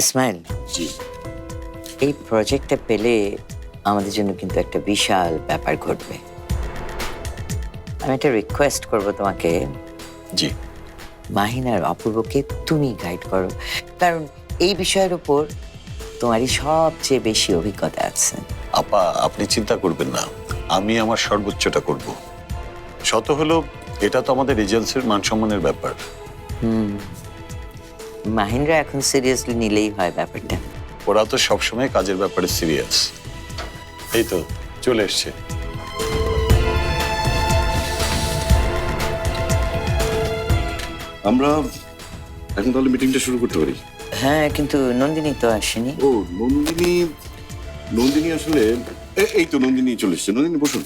ইসমাইল জি। এই প্রজেক্টটা পেলে আমাদের জন্য কিন্তু একটা বিশাল ব্যাপার ঘটবে। আমি একটা রিকোয়েস্ট করব তোমাকে। জি। মাহিন আর অপূর্বকে তুমি গাইড করো। কারণ এই বিষয়ের উপর তোমারই সবচেয়ে বেশি অভিজ্ঞতা আছে। আপা আপনি চিন্তা করবেন না। আমি আমার সর্বোচ্চটা করব। শত হলো এটা তো আমাদের এজেন্সির মান সম্মানের ব্যাপার মাহিনরা এখন সিরিয়াসলি নিলেই হয় ব্যাপারটা। ওরা তো সবসময় কাজের ব্যাপারে সিরিয়াস এই তো চলে এসছে। আমরা এখন তাহলে মিটিংটা শুরু করতে পারি? হ্যাঁ কিন্তু নন্দিনী তো আসেনি। ও নন্দিনী নন্দিনী আসলে এ- এই তো নন্দিনী চলে এসছে। নন্দিনী বসুন।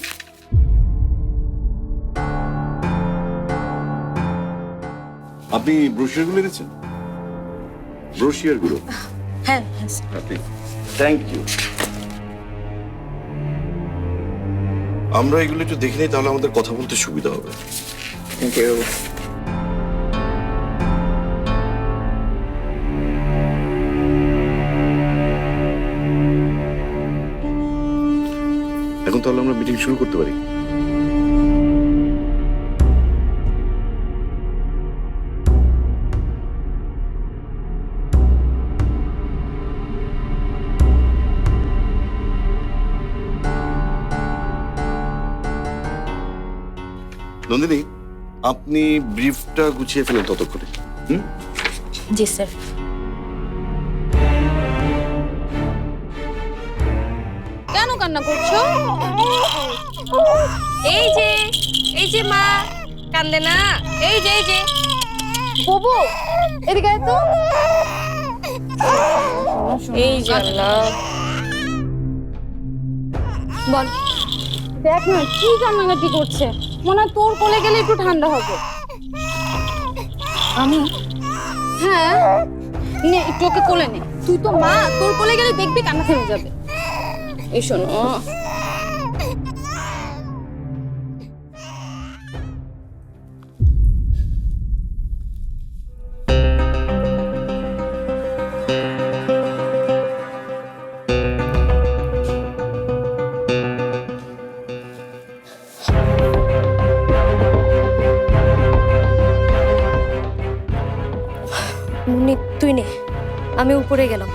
আপনি ব্রোশিয়ারগুলো এনেছেন? ব্রোশিয়ারগুলো হ্যাঁ আপনি থ্যাংক ইউ আমরা এগুলো একটু দেখে নিই তাহলে আমাদের কথা বলতে সুবিধা হবে। থ্যাংক ইউ এখন তাহলে আমরা মিটিং শুরু করতে পারি। নন্দিনী আপনি ব্রিফটা গুছিয়ে ফেলেন ততক্ষণে। হুম? জি স্যার। কেন কান্না করছ? এই যে এই যে মা কান্দে না। এই যে এই যে। ববু এদিকে আয় তো। এই যে আল্লাহ। বল। দেখ না কি কান্নাকাটি করছে? মনে হয় তোর কোলে গেলে একটু ঠান্ডা হবে। আমি? হ্যাঁ। নে, একটু ওকে কোলে নে। তুই তো মা, তোর কোলে গেলে দেখবি কান্না থেমে যাবে। এই শোনো মুন্নি তুই নে আমি উপরে গেলাম।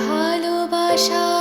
ভালোবাসা